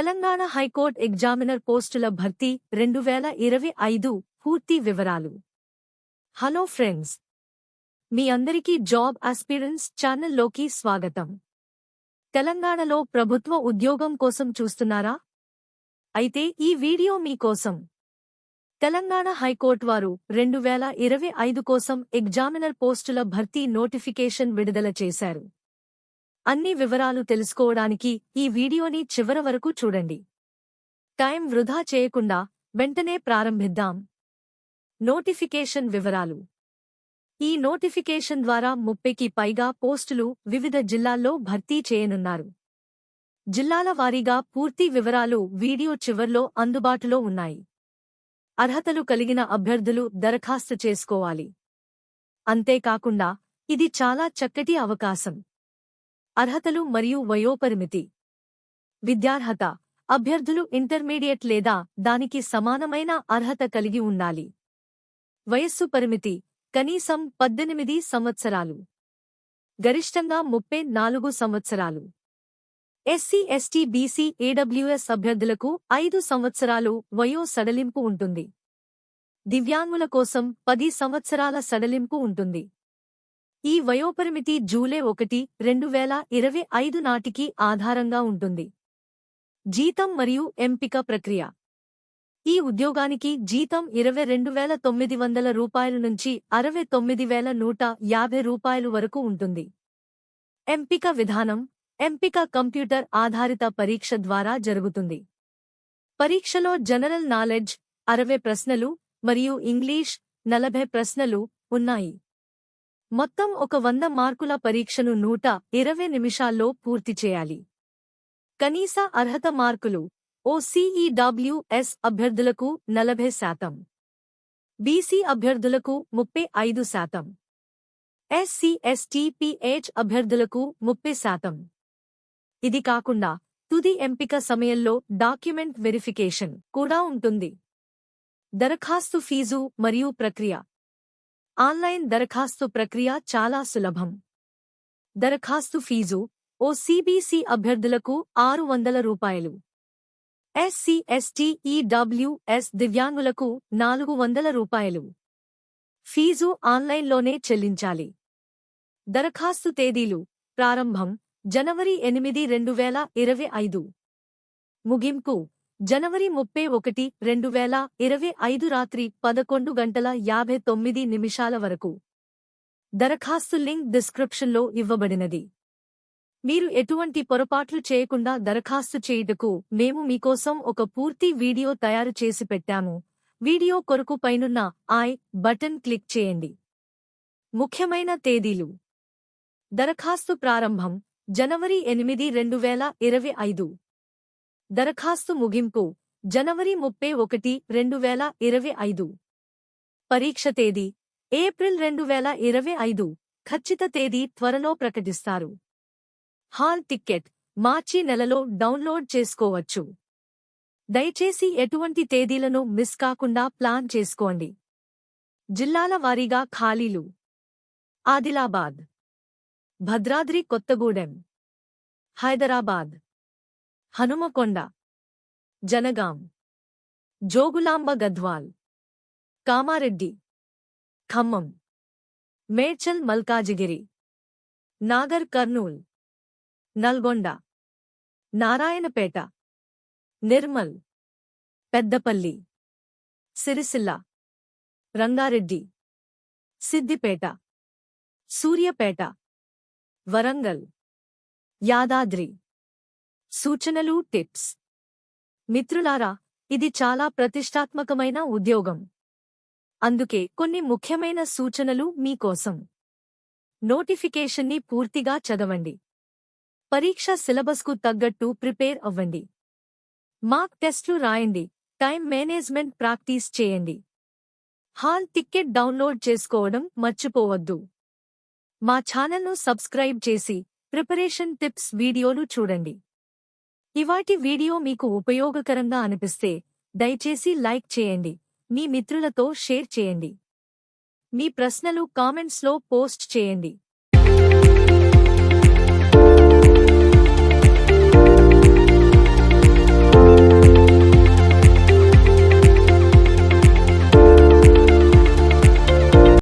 Telangana high court examiner పోస్టుల భర్తీ రెండు వేల ఇరవై ఐదు పూర్తి వివరాలు. Hello friends. మీ అందరికీ జాబ్ ఆస్పిరెన్స్ ఛానల్లోకి స్వాగతం. తెలంగాణలో ప్రభుత్వ ఉద్యోగం కోసం చూస్తున్నారా? అయితే ఈ వీడియో మీకోసం తెలంగాణ హైకోర్టు వారు రెండు వేల ఇరవై ఐదు కోసం ఎగ్జామినర్ పోస్టుల భర్తీ నోటిఫికేషన్ విడుదల చేశారు. అన్ని వివరాలు తెలుసుకోవడానికి ఈ వీడియోని చివర వరకు చూడండి. టైం వృధా చేయకుండా వెంటనే ప్రారంభిద్దాం. నోటిఫికేషన్ వివరాలు. ఈ నోటిఫికేషన్ ద్వారా ముప్పైకి పైగా పోస్టులు వివిధ జిల్లాల్లో భర్తీ చేయనున్నారు. జిల్లాల వారీగా పూర్తి వివరాలు వీడియో చివర్లో అందుబాటులో ఉన్నాయి. అర్హతలు కలిగిన అభ్యర్థులు దరఖాస్తు చేసుకోవాలి. అంతేకాకుండా ఇది చాలా చక్కటి అవకాశం. అర్హతలు మరియు వయోపరిమితి. విద్యార్హత అభ్యర్థులు ఇంటర్మీడియట్ లేదా దానికి సమానమైన అర్హత కలిగి ఉండాలి. వయస్సు పరిమితి కనీసం పద్దెనిమిది సంవత్సరాలు. గరిష్టంగా ముప్పై నాలుగు సంవత్సరాలు. ఎస్సీ ఎస్టీ బీసీ ఏడబ్ల్యూఎస్ అభ్యర్థులకు ఐదు సంవత్సరాలు వయో సడలింపు ఉంటుంది. దివ్యాంగుల కోసం పది సంవత్సరాల సడలింపు ఉంటుంది. ఈ వయోపరిమితి జూలై ఒకటి రెండు వేల ఇరవై ఐదు నాటికి ఆధారంగా ఉంటుంది. జీతం మరియు ఎంపిక ప్రక్రియ. ఈ ఉద్యోగానికి జీతం ఇరవై రెండు వేల తొమ్మిది వందల రూపాయల నుంచి అరవై తొమ్మిది వేల నూట యాభై రూపాయలు వరకు ఉంటుంది. ఎంపిక విధానం. ఎంపిక కంప్యూటర్ ఆధారిత పరీక్ష ద్వారా జరుగుతుంది. పరీక్షలో జనరల్ నాలెడ్జ్ అరవై ప్రశ్నలు మరియు ఇంగ్లీష్ నలభై ప్రశ్నలు ఉన్నాయి. మొత్తం ఒక వంద మార్కుల పరీక్షను నూట ఇరవై నిమిషాల్లో పూర్తి చేయాలి. కనీస అర్హత మార్కులు ఓసీఈడబ్ల్యూఎస్ అభ్యర్థులకు నలభై శాతం. బీసీ అభ్యర్థులకు ముప్పై ఐదు శాతం. ఎస్సీఎస్టీపీహెచ్ అభ్యర్థులకు ముప్పై శాతం. ఇది కాకుండా తుది ఎంపిక సమయంలో డాక్యుమెంట్ వెరిఫికేషన్ కూడా ఉంటుంది. దరఖాస్తు ఫీజు మరియు ప్రక్రియ. ఆన్లైన్ దరఖాస్తు ప్రక్రియ చాలా సులభం. దరఖాస్తు ఫీజు ఓ సిబిసి అభ్యర్థులకు ఆరు వందల రూపాయలు. ఎస్సీ ఎస్టీ ఈడబ్ల్యూఎస్ దివ్యాంగులకు నాలుగు వందల రూపాయలు. ఫీజు ఆన్లైన్లోనే చెల్లించాలి. దరఖాస్తు తేదీలు ప్రారంభం జనవరి ఎనిమిది రెండు వేల ఇరవై ఐదు. ముగింపు జనవరి ముప్పై ఒకటి రెండు వేల ఇరవై ఐదు రాత్రి పదకొండు గంటల యాభై తొమ్మిది నిమిషాల వరకు. దరఖాస్తు లింక్ డిస్క్రిప్షన్లో ఇవ్వబడినది. మీరు ఎటువంటి పొరపాట్లు చేయకుండా దరఖాస్తు చేయుటకు మేము మీకోసం ఒక పూర్తి వీడియో తయారు చేసి పెట్టాము. వీడియో కొరకు పైనున్న ఐ బటన్ క్లిక్ చేయండి. ముఖ్యమైన తేదీలు. దరఖాస్తు ప్రారంభం జనవరి ఎనిమిది రెండు వేల ఇరవై ఐదు. దరఖాస్తు ముగింపు జనవరి ముప్పై ఒకటి రెండు వేల ఇరవై ఐదు. పరీక్ష తేదీ ఏప్రిల్ రెండు వేల ఇరవై ఐదు. ఖచ్చిత తేదీ త్వరలో ప్రకటిస్తారు. హాల్ టిక్కెట్ మార్చి నెలలో డౌన్లోడ్ చేసుకోవచ్చు. దయచేసి ఎటువంటి తేదీలను మిస్ కాకుండా ప్లాన్ చేసుకోండి. జిల్లాల వారీగా ఖాళీలు. ఆదిలాబాద్. భద్రాద్రి కొత్తగూడెం. హైదరాబాద్. హనుమకొండ జనగాం జోగులాంబ గద్వాల్ కామారెడ్డి ఖమ్మం మేడ్చల్ మల్కాజిగిరి నాగర్ కర్నూల్ నల్గొండ నారాయణపేట నిర్మల్ పెద్దపల్లి సిరిసిల్ల రంగారెడ్డి సిద్దిపేట సూర్యపేట వరంగల్ యాదాద్రి. సూచనలు టిప్స్. మిత్రులారా ఇది చాలా ప్రతిష్టాత్మకమైన ఉద్యోగం. అందుకే కొన్ని ముఖ్యమైన సూచనలు మీకోసం నోటిఫికేషన్ని పూర్తిగా చదవండి. పరీక్ష సిలబస్కు తగ్గట్టు ప్రిపేర్ అవ్వండి. మార్క్ టెస్ట్లు రాయండి. టైం మేనేజ్మెంట్ ప్రాక్టీస్ చేయండి. హాల్ టిక్కెట్ డౌన్లోడ్ చేసుకోవడం మర్చిపోవద్దు. మా ఛానల్ను సబ్స్క్రైబ్ చేసి ప్రిపరేషన్ టిప్స్ వీడియోలు చూడండి. ఇవాటి వీడియో మీకు ఉపయోగకరంగా అనిపిస్తే దయచేసి లైక్ చేయండి. మీ మిత్రులతో షేర్ చేయండి. మీ ప్రశ్నలు కామెంట్స్లో పోస్ట్ చేయండి.